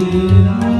ਜਿਸ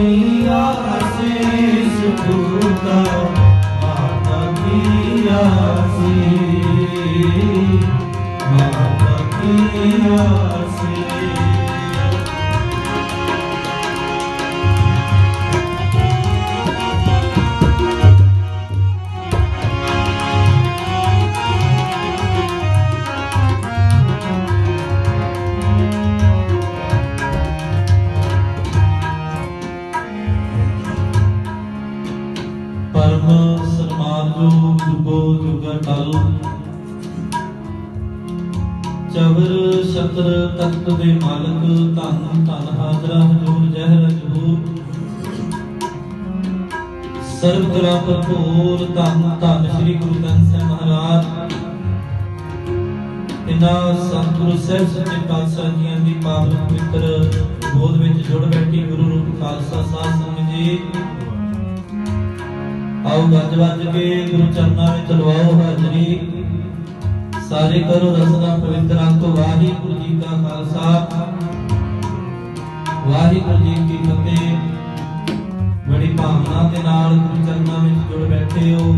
ਮਾਤਾ ਕੀ ਆਸੀਸ ਚਵਰ ਛਤਰ ਤਖਤ ਦੇ ਮਾਲਕ, ਧੰਨ ਧੰਨ ਹਾਜ਼ਰਾ ਹਜੂਰ ਜਹਰ ਹਜੂਰ ਸਰਬ ਕਲਾ ਭਰਪੂਰ, ਧੰਨ ਧੰਨ ਸ੍ਰੀ ਗੁਰੂ ਗ੍ਰੰਥ ਸਾਹਿਬ ਮਹਾਰਾਜ। ਇਨ੍ਹਾਂ ਸਤਿਗੁਰੂ ਸਾਹਿਬ ਸੱਚੇ ਪਾਤਸ਼ਾਹ ਜੀਆਂ ਦੀ ਪਾਵਨ ਪਵਿੱਤਰ ਗੋਦ ਵਿੱਚ ਜੁੜ ਬੈਠੀ ਗੁਰੂ ਰੂਪ ਖਾਲਸਾ ਸਾਧ ਸੰਗਤ ਜੀ। ਆਓ ਗੱਜ ਵੱਜ ਕੇ ਗੁਰੂ ਚਰਨਾਂ ਵਿੱਚ ਲਵਾਓ ਹਾਜ਼ਰੀ। ਸਾਰੇ ਕਰੋ ਰਸਨਾ ਪਵਿੱਤਰ ਅੰਕ ਵਾਹਿਗੁਰੂ ਜੀ ਕਾ ਖਾਲਸਾ। ਵਾਹਿਗੁਰੂ ਜੀ ਕੀ ਫਤਿਹ। ਬੜੀ ਭਾਵਨਾ ਦੇ ਨਾਲ ਗੁਰੂ ਚਰਨਾਂ ਵਿੱਚ ਜੁੜ ਬੈਠੇ ਹੋ।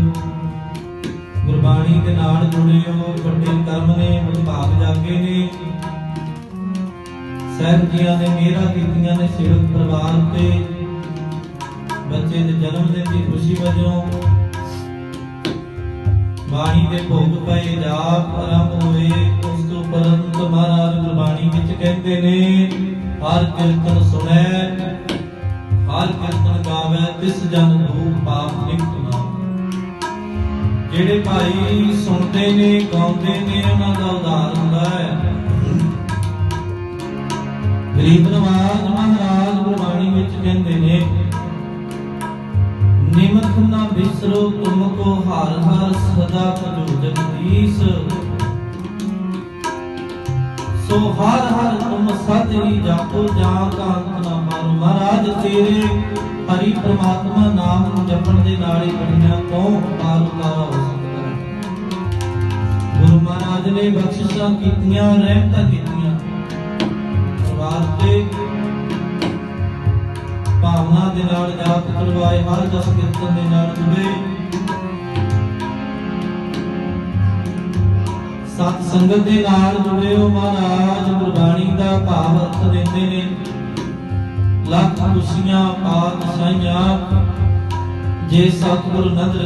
ਗੁਰਬਾਣੀ ਦੇ ਨਾਲ ਜੁੜੇ ਹੋ। ਵੱਡੇ ਕਰਮ ਨੇ ਭਾਗ ਜਾਗੇ ਨੇ। ਸਹਿਬ ਜੀਆਂ ਨੇ ਮੇਰਾ ਕੀਤੀਆਂ ਨੇ ਸਿਵਕ ਪਰਿਵਾਰ ਤੇ ਬੱਚੇ ਦੇ ਜਨਮ ਦਿਨ ਦੀ ਖੁਸ਼ੀ ਵਜੋਂ ਬਾਣੀ ਦੇ ਭੋਗ ਪਏ ਜਾਪ ਆਰੰਭ ਹੋਏ, ਉਸ ਤੋਂ ਪਰੰਤ ਮਹਾਰਾਜ ਗੁਰਬਾਣੀ ਵਿੱਚ ਕਹਿੰਦੇ ਨੇ, ਹਰ ਕੀਰਤਨ ਸੁਣੈ, ਹਰ ਕੀਰਤਨ ਗਾਵੇ, ਤਿਸ ਜਨ ਦੂਖ ਪਾਪ ਨਿਕਟ ਨਾ ਜਿਹੜੇ ਭਾਈ ਸੁਣਦੇ ਨੇ, ਗਾਉਂਦੇ ਨੇ, ਉਹਨਾਂ ਦਾ ਉਦਾਰ ਹੁੰਦਾ ਹੈ। ਗਰੀਬ ਨਵਾਜ ਮਹਾਰਾਜ ਗੁਰਬਾਣੀ ਵਿੱਚ ਕਹਿੰਦੇ ਨੇ ਨਾ ਬਿਸਰੋ, ਤੁਮ ਕੋ ਹਰ ਹਰ ਸਦਾ ਭਜੋ ਜਗਦੀਸ਼ ਸੋ ਹਰ ਹਰ ਤੁਮ ਸਦ ਹੀ ਜਾਪੋ, ਜਾਂ ਕਾ ਨਾ ਮਾਰੋ। ਮਹਾਰਾਜ ਤੇਰੇ ਹਰੀ ਪ੍ਰਮਾਤਮਾ ਨਾਮ ਨੂੰ ਜਪਣ ਦੇ ਨਾਲ ਹੀ ਦੁਨੀਆ ਤੋਂ ਪਾਰ ਉਤਾਰਾ ਹੋ ਸਕਦਾ ਹੈ। ਗੁਰੂ ਮਹਾਰਾਜ ਨੇ ਬਖਸ਼ਿਸ਼ਾਂ ਕੀਤੀਆਂ, ਰਹਿਮਤਾਂ ਕੀਤੀਆਂ। ਪਰਿਵਾਰ ਭਾਵਨਾ ਦੇ ਨਾਲ ਜਾਪ ਕਰਵਾਏ ਹਰ ਜਸ ਕੀਰਤਨ ਦੇ ਨਾਲ ਜੁੜੇ। ਸਤ ਸੰਗਤ ਦੇ ਨਾਲ ਜੁੜੇ ਮਹਾਰਾਜ, ਗੁਰਬਾਣੀ ਦਾ ਭਾਵ ਅਰਥ ਦਿੰਦੇ ਨੇ। ਲੱਖ ਖੁਸ਼ੀਆਂ ਪਾਤ ਪਾਤਸ਼ਾਹੀਆਂ, ਜੇ ਸਤਿਗੁਰ ਨਦਰ